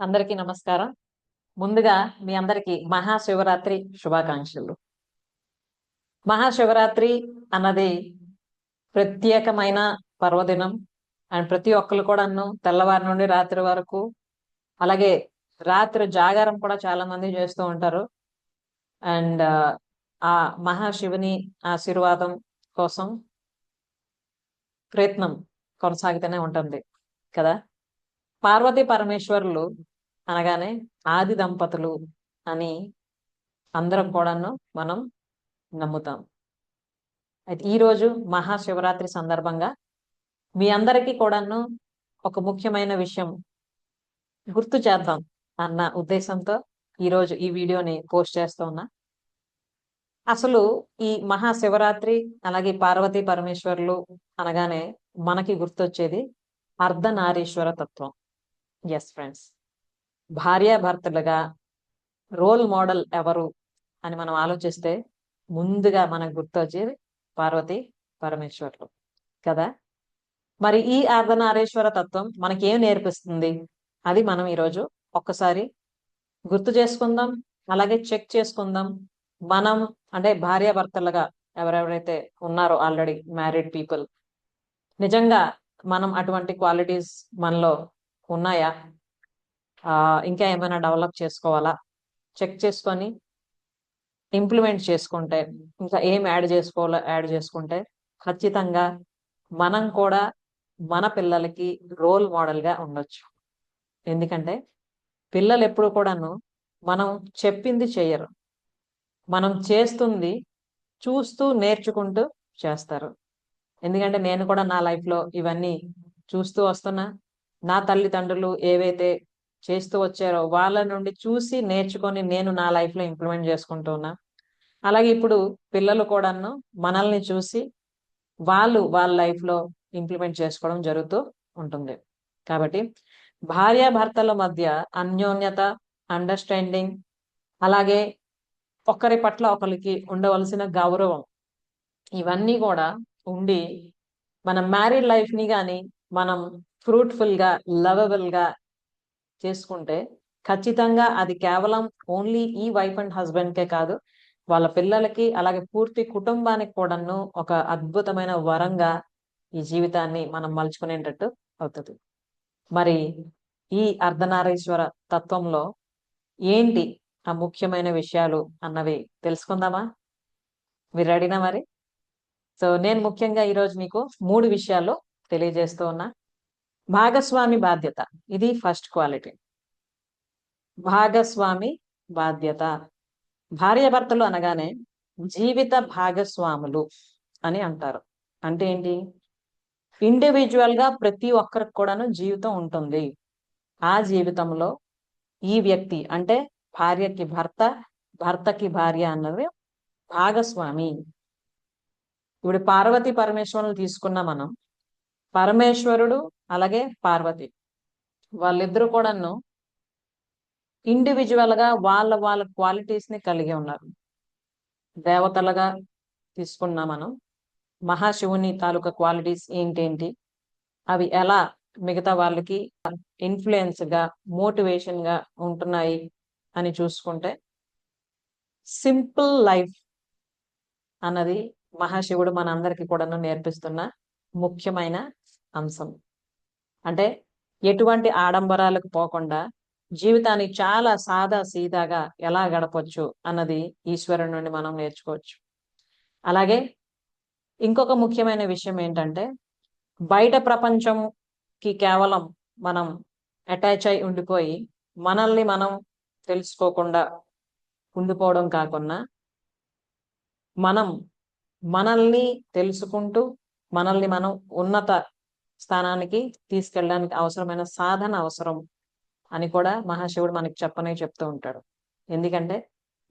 అందరికీ నమస్కారం. ముందుగా మీ అందరికీ మహాశివరాత్రి శుభాకాంక్షలు. మహాశివరాత్రి అన్నది ప్రత్యేకమైన పర్వదినం. అండ్ ప్రతి ఒక్కరు కూడాను తెల్లవారి నుండి రాత్రి వరకు అలాగే రాత్రి జాగారం కూడా చాలా మంది చేస్తూ ఉంటారు. అండ్ ఆ మహాశివుని ఆశీర్వాదం కోసం ప్రయత్నం కొనసాగుతూనే ఉంటుంది కదా? పార్వతీ పరమేశ్వరులు అనగానే ఆది దంపతులు అని అందరం కూడాను మనం నమ్ముతాం. అయితే ఈరోజు మహాశివరాత్రి సందర్భంగా మీ అందరికీ కూడాను ఒక ముఖ్యమైన విషయం గుర్తు చేద్దాం అన్న ఉద్దేశంతో ఈరోజు ఈ వీడియోని పోస్ట్ చేస్తూ ఉన్నా. అసలు ఈ మహాశివరాత్రి అలాగే పార్వతీ పరమేశ్వరులు అనగానే మనకి గుర్తొచ్చేది అర్ధనారీశ్వర తత్వం. ఎస్ ఫ్రెండ్స్ భార్యాభర్తలుగా రోల్ మోడల్ ఎవరు అని మనం ఆలోచిస్తే ముందుగా మనకు గుర్తొచ్చేది పార్వతి పరమేశ్వరులు కదా? మరి ఈ అర్ధనారీశ్వర తత్వం మనకేం నేర్పిస్తుంది? అది మనం ఈరోజు ఒక్కసారి గుర్తు చేసుకుందాం అలాగే చెక్ చేసుకుందాం. మనం అంటే భార్యాభర్తలుగా ఎవరెవరైతే ఉన్నారో ఆల్రెడీ మ్యారీడ్ పీపుల్ నిజంగా మనం అటువంటి క్వాలిటీస్ మనలో ఉన్నాయా? ఇంకా ఏమైనా డెవలప్ చేసుకోవాలా? చెక్ చేసుకొని ఇంప్లిమెంట్ చేసుకుంటే ఇంకా ఏం యాడ్ చేసుకోవాలో యాడ్ చేసుకుంటే ఖచ్చితంగా మనం కూడా మన పిల్లలకి రోల్ మోడల్గా ఉండొచ్చు. ఎందుకంటే పిల్లలు ఎప్పుడు కూడాను మనం చెప్పింది చేయరు. మనం చేస్తుంది చూస్తూ నేర్చుకుంటూ చేస్తారు. ఎందుకంటే నేను కూడా నా లైఫ్లో ఇవన్నీ చూస్తూ వస్తున్నా. నా తల్లిదండ్రులు ఏవైతే చేస్తూ వచ్చారో వాళ్ళ నుండి చూసి నేర్చుకొని నేను నా లైఫ్లో ఇంప్లిమెంట్ చేసుకుంటున్నా అలాగే ఇప్పుడు పిల్లలు కూడాను మనల్ని చూసి వాళ్ళు వాళ్ళ లైఫ్లో ఇంప్లిమెంట్ చేసుకోవడం జరుగుతూ ఉంటుంది. కాబట్టి భార్యాభర్తల మధ్య అన్యోన్యత అండర్స్టాండింగ్ అలాగే ఒకరి పట్ల ఒకరికి ఉండవలసిన గౌరవం ఇవన్నీ కూడా ఉండి మన మ్యారీడ్ లైఫ్ని కానీ మనం ఫ్రూట్ఫుల్గా లవబుల్గా చేసుకుంటే ఖచ్చితంగా అది కేవలం ఓన్లీ ఈ వైఫ్ అండ్ హస్బెండ్కే కాదు వాళ్ళ పిల్లలకి అలాగే పూర్తి కుటుంబానికి కూడాను ఒక అద్భుతమైన వరంగా ఈ జీవితాన్ని మనం మలుచుకునేటట్టు అవుతుంది. మరి ఈ అర్ధనారీశ్వర తత్వంలో ఏంటి ఆ ముఖ్యమైన విషయాలు అన్నవి తెలుసుకుందామా? మీరు రెడీనా మరి? సో నేను ముఖ్యంగా ఈరోజు మీకు మూడు విషయాలు తెలియజేస్తూ ఉన్నా. భాగస్వామి బాధ్యత. ఇది ఫస్ట్ క్వాలిటీ. భాగస్వామి బాధ్యత. భార్యాభర్తలు అనగానే జీవిత భాగస్వాములు అని అంటారు. అంటే ఏంటి? ఇండివిజువల్గా ప్రతి ఒక్కరికి కూడాను జీవితం ఉంటుంది. ఆ జీవితంలో ఈ వ్యక్తి అంటే భార్యకి భర్త భర్తకి భార్య అన్నది భాగస్వామి. ఇప్పుడు పార్వతి పరమేశ్వరులు తీసుకున్న మనం పరమేశ్వరుడు అలాగే పార్వతి. వాళ్ళిద్దరూ కూడాను ఇండివిజువల్గా వాళ్ళ వాళ్ళ క్వాలిటీస్ని కలిగి ఉన్నారు. దేవతలుగా తీసుకున్నా మనం మహాశివుని తాలూకా క్వాలిటీస్ ఏంటేంటి? అవి ఎలా మిగతా వాళ్ళకి ఇన్ఫ్లుయెన్స్గా మోటివేషన్గా ఉంటున్నాయి అని చూసుకుంటే సింపుల్ లైఫ్ అన్నది మహాశివుడు మనందరికీ కూడాను నేర్పిస్తున్న ముఖ్యమైన అంశం. అంటే ఎటువంటి ఆడంబరాలకు పోకుండా జీవితాన్ని చాలా సాదా సీదాగా ఎలా గడపచ్చు అన్నది ఈశ్వరుని నుండి మనం నేర్చుకోవచ్చు. అలాగే ఇంకొక ముఖ్యమైన విషయం ఏంటంటే బయట ప్రపంచంకి కేవలం మనం అటాచ్ అయి ఉండిపోయి మనల్ని మనం తెలుసుకోకుండా ఉండిపోవడం కాకుండా మనం మనల్ని తెలుసుకుంటూ మనల్ని మనం ఉన్నత స్థానానికి తీసుకెళ్ళడానికి అవసరమైన సాధన అవసరం అని కూడా మహాశివుడు మనకి చెప్పనే చెప్తూ ఉంటాడు. ఎందుకంటే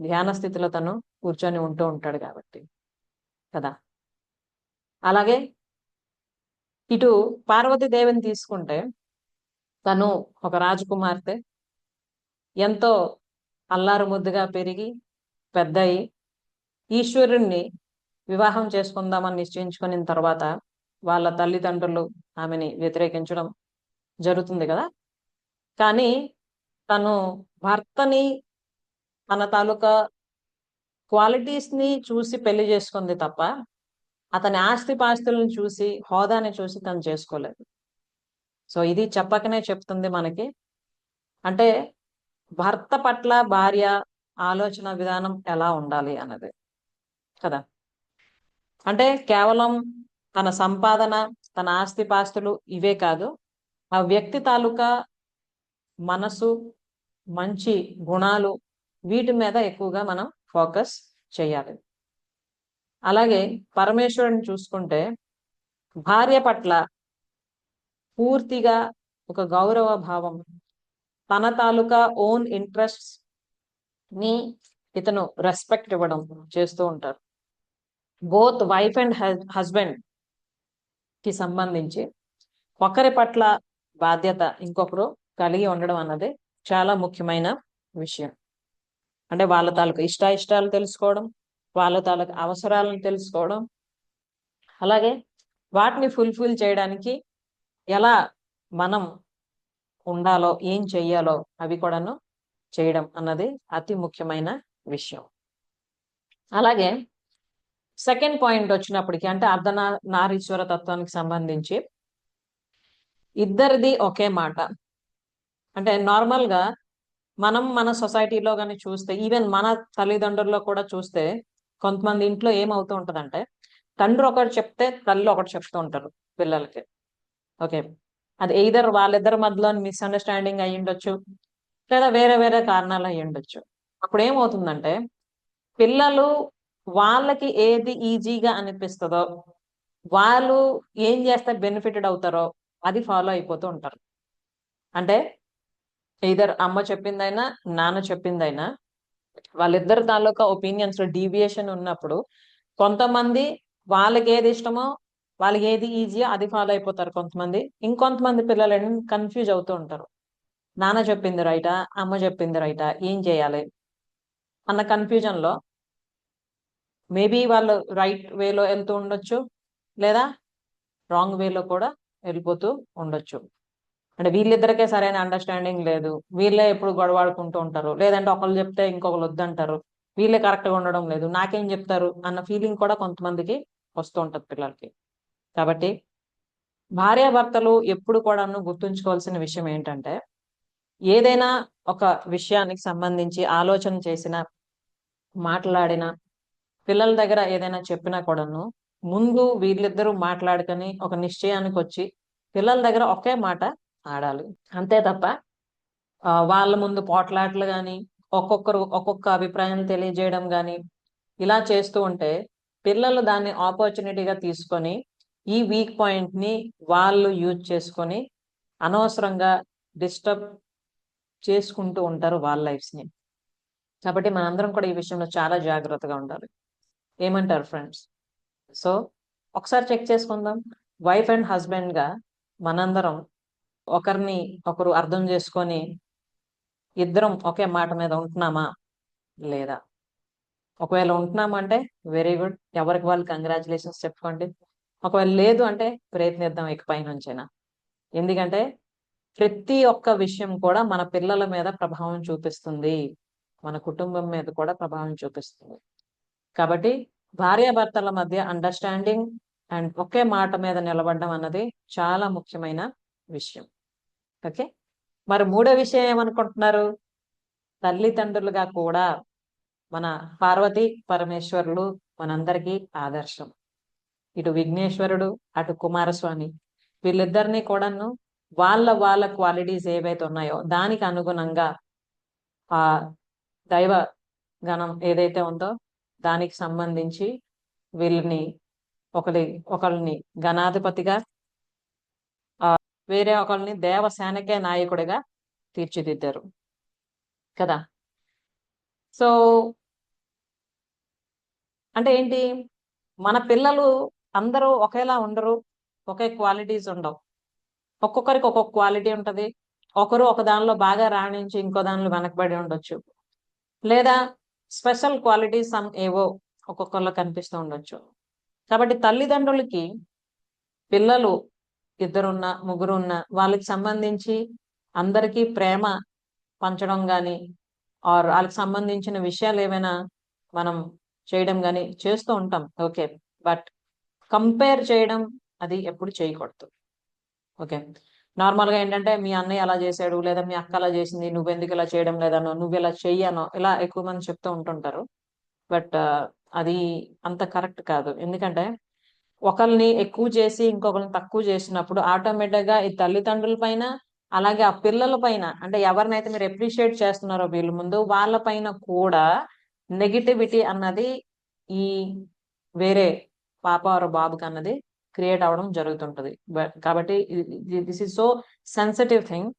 ధ్యాన స్థితిలో తను కూర్చొని ఉంటూ ఉంటాడు కాబట్టి. కదా? అలాగే ఇటు పార్వతీదేవిని తీసుకుంటే తను ఒక రాజకుమార్తె ఎంతో అల్లారు ముద్దుగా పెరిగి పెద్దయి ఈశ్వరుణ్ణి వివాహం చేసుకుందామని నిశ్చయించుకున్న తర్వాత వాళ్ళ తల్లిదండ్రులు ఆమెని వ్యతిరేకించడం జరుగుతుంది కదా? కానీ తను భర్తని తన తాలూకా క్వాలిటీస్ని చూసి పెళ్ళి చేసుకుంది తప్ప అతని ఆస్తి పాస్తులను చూసి హోదాని చూసి తను చేసుకోలేదు. సో ఇది చెప్పకనే చెప్తుంది మనకి. అంటే భర్త పట్ల భార్య ఆలోచన విధానం ఎలా ఉండాలి అన్నది కదా? అంటే కేవలం తన సంపాదన తన ఆస్తి పాస్తులు ఇవే కాదు ఆ వ్యక్తి తాలూకా మనసు మంచి గుణాలు వీటి మీద ఎక్కువగా మనం ఫోకస్ చేయాలి. అలాగే పరమేశ్వరుని చూసుకుంటే భార్య పట్ల పూర్తిగా ఒక గౌరవ భావం తన తాలూకా ఓన్ ఇంట్రెస్ట్ని ఇతను రెస్పెక్ట్ ఇవ్వడం చేస్తూ ఉంటారు. బోత్ వైఫ్ అండ్ హస్బెండ్ కి సంబంధించి ఒకరి పట్ల బాధ్యత ఇంకొకరు కలిగి ఉండడం అన్నది చాలా ముఖ్యమైన విషయం. అంటే వాళ్ళ తాలూకు ఇష్ట ఇష్టాలు తెలుసుకోవడం వాళ్ళ తాలూకు అవసరాలను తెలుసుకోవడం అలాగే వాటిని ఫుల్ఫిల్ చేయడానికి ఎలా మనం ఉండాలో ఏం చెయ్యాలో అవి కూడాను చేయడం అన్నది అతి ముఖ్యమైన విషయం. అలాగే సెకండ్ పాయింట్ వచ్చినప్పటికీ అంటే అర్ధన నారీశ్వర తత్వానికి సంబంధించి ఇద్దరిది ఒకే మాట. అంటే నార్మల్గా మనం మన సొసైటీలో కానీ చూస్తే ఈవెన్ మన తల్లిదండ్రుల్లో కూడా చూస్తే కొంతమంది ఇంట్లో ఏమవుతూ ఉంటదంటే తండ్రి ఒకటి చెప్తే తల్లి ఒకటి చెప్తూ ఉంటారు పిల్లలకి. ఓకే. అది ఎయిదర్ వాళ్ళిద్దరి మధ్యలో మిస్అండర్స్టాండింగ్ అయ్యి ఉండొచ్చు లేదా వేరే వేరే కారణాలు అయ్యి ఉండొచ్చు. అప్పుడు ఏమవుతుందంటే పిల్లలు వాళ్ళకి ఏది ఈజీగా అనిపిస్తుందో వాళ్ళు ఏం చేస్తే బెనిఫిటెడ్ అవుతారో అది ఫాలో అయిపోతూ ఉంటారు. అంటే ఇద్దరు అమ్మ చెప్పిందైనా నాన్న చెప్పిందైనా వాళ్ళిద్దరు తాలూకా ఒపీనియన్స్లో డీవియేషన్ ఉన్నప్పుడు కొంతమంది వాళ్ళకి ఏది ఇష్టమో వాళ్ళకి ఏది ఈజీయో అది ఫాలో అయిపోతారు కొంతమంది. ఇంకొంతమంది పిల్లలు కన్ఫ్యూజ్ అవుతూ ఉంటారు. నాన్న చెప్పింది రైటా అమ్మ చెప్పింది రైటా ఏం చేయాలి? అన్న కన్ఫ్యూజన్లో మేబీ వాళ్ళు రైట్ వేలో వెళ్తూ ఉండొచ్చు లేదా రాంగ్ వేలో కూడా వెళ్ళిపోతూ ఉండొచ్చు. అంటే వీళ్ళిద్దరికే సరైన అండర్స్టాండింగ్ లేదు. వీళ్ళే ఎప్పుడు గొడవాడుకుంటూ ఉంటారు. లేదంటే ఒకళ్ళు చెప్తే ఇంకొకరు వద్దంటారు. వీళ్ళే కరెక్ట్గా ఉండడం లేదు. నాకేం చెప్తారు అన్న ఫీలింగ్ కూడా కొంతమందికి వస్తూ ఉంటుంది పిల్లలకి. కాబట్టి భార్యాభర్తలు ఎప్పుడు కూడాను గుర్తుంచుకోవాల్సిన విషయం ఏంటంటే ఏదైనా ఒక విషయానికి సంబంధించి ఆలోచన చేసిన మాట్లాడిన పిల్లల దగ్గర ఏదైనా చెప్పినా కూడాను ముందు వీళ్ళిద్దరూ మాట్లాడుకొని ఒక నిశ్చయానికి వచ్చి పిల్లల దగ్గర ఒకే మాట ఆడాలి. అంతే తప్ప వాళ్ళ ముందు పోట్లాట్లు కానీ ఒక్కొక్కరు ఒక్కొక్క అభిప్రాయం తెలియజేయడం కానీ ఇలా చేస్తూ ఉంటే పిల్లలు దాన్ని ఆపర్చునిటీగా తీసుకొని ఈ వీక్ పాయింట్ని వాళ్ళు యూజ్ చేసుకొని అనవసరంగా డిస్టర్బ్ చేసుకుంటూ ఉంటారు వాళ్ళ లైఫ్స్ని కాబట్టి మనందరం కూడా ఈ విషయంలో చాలా జాగ్రత్తగా ఉండాలి. ఏమంటారు ఫ్రెండ్స్ సో ఒకసారి చెక్ చేసుకుందాం. వైఫ్ అండ్ హస్బెండ్గా మనందరం ఒకరిని ఒకరు అర్థం చేసుకొని ఇద్దరం ఒకే మాట మీద ఉంటున్నామా? లేదా? ఒకవేళ ఉంటున్నామంటే వెరీ గుడ్ ఎవరికి వాళ్ళు కంగ్రాచులేషన్స్ చెప్పుకోండి. ఒకవేళ లేదు అంటే ప్రయత్నిద్దాం ఇకపై నుంచైనా. ఎందుకంటే ప్రతి ఒక్క విషయం కూడా మన పిల్లల మీద ప్రభావం చూపిస్తుంది. మన కుటుంబం మీద కూడా ప్రభావం చూపిస్తుంది. కాబట్టి భార్యాభర్తల మధ్య అండర్స్టాండింగ్ అండ్ ఒకే మాట మీద నిలబడడం అన్నది చాలా ముఖ్యమైన విషయం. ఓకే? మరి మూడో విషయం ఏమనుకుంటున్నారు? తల్లిదండ్రులుగా కూడా మన పార్వతి పరమేశ్వరులు మనందరికీ ఆదర్శం. ఇటు విఘ్నేశ్వరుడు అటు కుమారస్వామి. వీళ్ళిద్దరినీ కూడాను వాళ్ళ వాళ్ళ క్వాలిటీస్ ఏవైతే ఉన్నాయో దానికి అనుగుణంగా ఆ దైవ గణం ఏదైతే ఉందో దానికి సంబంధించి వీళ్ళని ఒకరి ఒకరిని గణాధిపతిగా వేరే ఒకరిని దేవసేనకే నాయకుడిగా తీర్చిదిద్దారు. కదా? సో అంటే ఏంటి? మన పిల్లలు అందరూ ఒకేలా ఉండరు ఒకే క్వాలిటీస్ ఉండవు. ఒక్కొక్కరికి ఒక్కొక్క క్వాలిటీ ఉంటుంది. ఒకరు ఒక దానిలో బాగా రాణించి ఇంకో దానిలో వెనకబడి ఉండొచ్చు. లేదా స్పెషల్ క్వాలిటీస్ సమ్ ఏవో ఒక్కొక్కరిలో కనిపిస్తూ ఉండొచ్చు. కాబట్టి తల్లిదండ్రులకి పిల్లలు ఇద్దరున్న ముగ్గురు ఉన్న వాళ్ళకి సంబంధించి అందరికీ ప్రేమ పంచడం కానీ ఆర్ వాళ్ళకి సంబంధించిన విషయాలు ఏమైనా మనం చేయడం కానీ చేస్తూ ఉంటాం. ఓకే. బట్ కంపేర్ చేయడం అది ఎప్పుడు చేయకూడదు. ఓకే. నార్మల్గా ఏంటంటే మీ అన్నయ్య అలా చేశాడు లేదా మీ అక్క అలా చేసింది నువ్వెందుకు ఇలా చేయడం లేదనో నువ్వు ఇలా చెయ్యనో ఇలా ఎక్కువ మంది చెప్తూ ఉంటుంటారు. బట్ అది అంత కరెక్ట్ కాదు. ఎందుకంటే ఒకరిని ఎక్కువ చేసి ఇంకొకరిని తక్కువ చేసినప్పుడు ఆటోమేటిక్గా ఈ తల్లిదండ్రుల పైన అలాగే ఆ పిల్లల పైన అంటే ఎవరినైతే మీరు అప్రిషియేట్ చేస్తున్నారో వీళ్ళ ముందు వాళ్ళ పైన కూడా నెగిటివిటీ అన్నది ఈ వేరే పాప ఆరు బాబుకి అన్నది క్రియేట్ అవడం జరుగుతుంటది. కాబట్టి this is so sensitive thing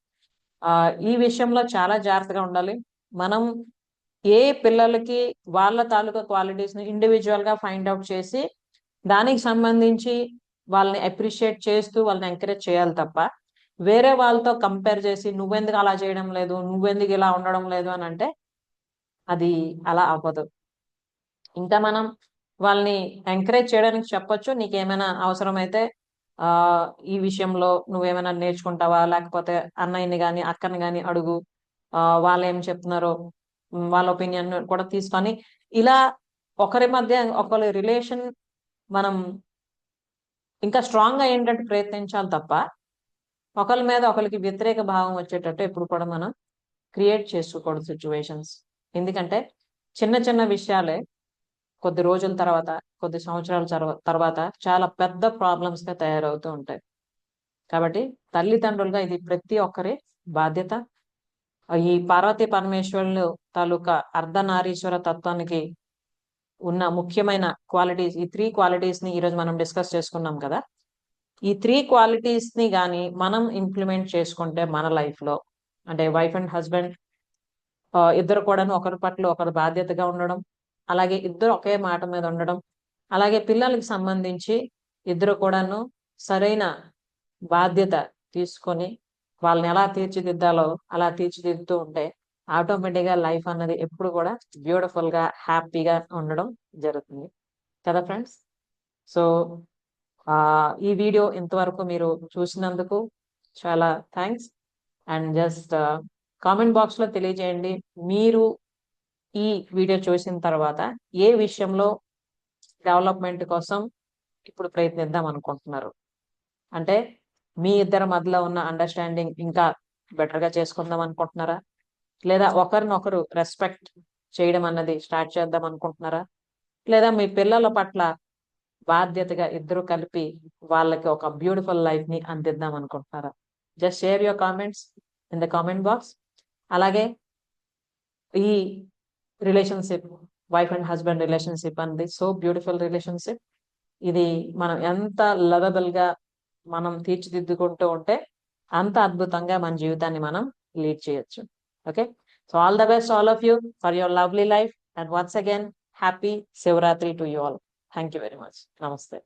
ఈ విషయంలో చాలా జాగ్రత్తగా ఉండాలి. మనం ఏ పిల్లలకి వాళ్ళ తాలూకా క్వాలిటీస్ని ఇండివిజువల్గా ఫైండ్ అవుట్ చేసి దానికి సంబంధించి వాళ్ళని అప్రిషియేట్ చేస్తూ వాళ్ళని ఎంకరేజ్ చేయాలి తప్ప వేరే వాళ్ళతో కంపేర్ చేసి నువ్వెందుకు అలా చేయడం లేదు నువ్వెందుకు ఇలా ఉండడం లేదు అని అంటే అది అలా అవ్వదు. ఇంకా మనం వాళ్ళని ఎంకరేజ్ చేయడానికి చెప్పొచ్చు. నీకేమైనా అవసరమైతే ఆ ఈ విషయంలో నువ్వేమైనా నేర్చుకుంటావా? లేకపోతే అన్నయ్యని కానీ అక్కని కానీ అడుగు. ఆ వాళ్ళు ఏం చెప్తున్నారో వాళ్ళ ఒపీనియన్ కూడా తీసుకొని ఇలా ఒకరి మధ్య ఒకరి రిలేషన్ మనం ఇంకా స్ట్రాంగ్గా ఏంటంటే ప్రయత్నించాలి తప్ప ఒకరి మీద ఒకరికి వ్యతిరేక భావం వచ్చేటట్టు ఎప్పుడు కూడా మనం క్రియేట్ చేసుకోకూడదు సిచ్యువేషన్స్. ఎందుకంటే చిన్న చిన్న విషయాలే కొద్ది రోజుల తర్వాత కొద్ది సంవత్సరాల తర్వాత చాలా పెద్ద ప్రాబ్లమ్స్గా తయారవుతూ ఉంటాయి. కాబట్టి తల్లిదండ్రులుగా ఇది ప్రతి ఒక్కరి బాధ్యత. ఈ పార్వతీ పరమేశ్వరులు తాలూకా అర్ధనారీశ్వర తత్వానికి ఉన్న ముఖ్యమైన క్వాలిటీస్ ఈ త్రీ క్వాలిటీస్ని ఈరోజు మనం డిస్కస్ చేసుకున్నాం కదా. ఈ త్రీ క్వాలిటీస్ని కానీ మనం ఇంప్లిమెంట్ చేసుకుంటే మన లైఫ్లో అంటే వైఫ్ అండ్ హస్బెండ్ ఇద్దరు కూడా ఒకరి పట్ల ఒకరు బాధ్యతగా ఉండడం అలాగే ఇద్దరు ఒకే మాట మీద ఉండడం. అలాగే పిల్లలకి సంబంధించి ఇద్దరు కూడాను సరైన బాధ్యత తీసుకొని వాళ్ళని ఎలా తీర్చిదిద్దాలో అలా తీర్చిదిద్దుతూ ఉంటే ఆటోమేటిక్గా లైఫ్ అన్నది ఎప్పుడు కూడా బ్యూటిఫుల్గా హ్యాపీగా ఉండడం జరుగుతుంది. కదా ఫ్రెండ్స్? సో ఈ వీడియో ఇంతవరకు మీరు చూసినందుకు చాలా థ్యాంక్స్. అండ్ జస్ట్ కామెంట్ బాక్స్లో తెలియజేయండి. మీరు ఈ వీడియో చూసిన తర్వాత ఏ విషయంలో డెవలప్మెంట్ కోసం ఇప్పుడు ప్రయత్నిద్దాం అనుకుంటున్నారు? అంటే మీ ఇద్దరి మధ్యలో ఉన్న అండర్స్టాండింగ్ ఇంకా బెటర్గా చేసుకుందాం అనుకుంటున్నారా? లేదా ఒకరినొకరు రెస్పెక్ట్ చేయడం అన్నది స్టార్ట్ చేద్దాం అనుకుంటున్నారా? లేదా మీ పిల్లల పట్ల బాధ్యతగా ఇద్దరు కలిపి వాళ్ళకి ఒక బ్యూటిఫుల్ లైఫ్ని అందిద్దాం అనుకుంటున్నారా? Just share your comments in the comment box అలాగే ఈ relationship wife and husband relationship అనేది సో బ్యూటిఫుల్ రిలేషన్షిప్ ఇది మనం ఎంత లవబుల్గా మనం తీర్చిదిద్దుకుంటూ ఉంటే అంత అద్భుతంగా మన జీవితాన్ని మనం లీడ్ చేయొచ్చు. Okay so all the best all of you for your lovely life and once again happy Shivaratri to you all thank you very much నమస్తే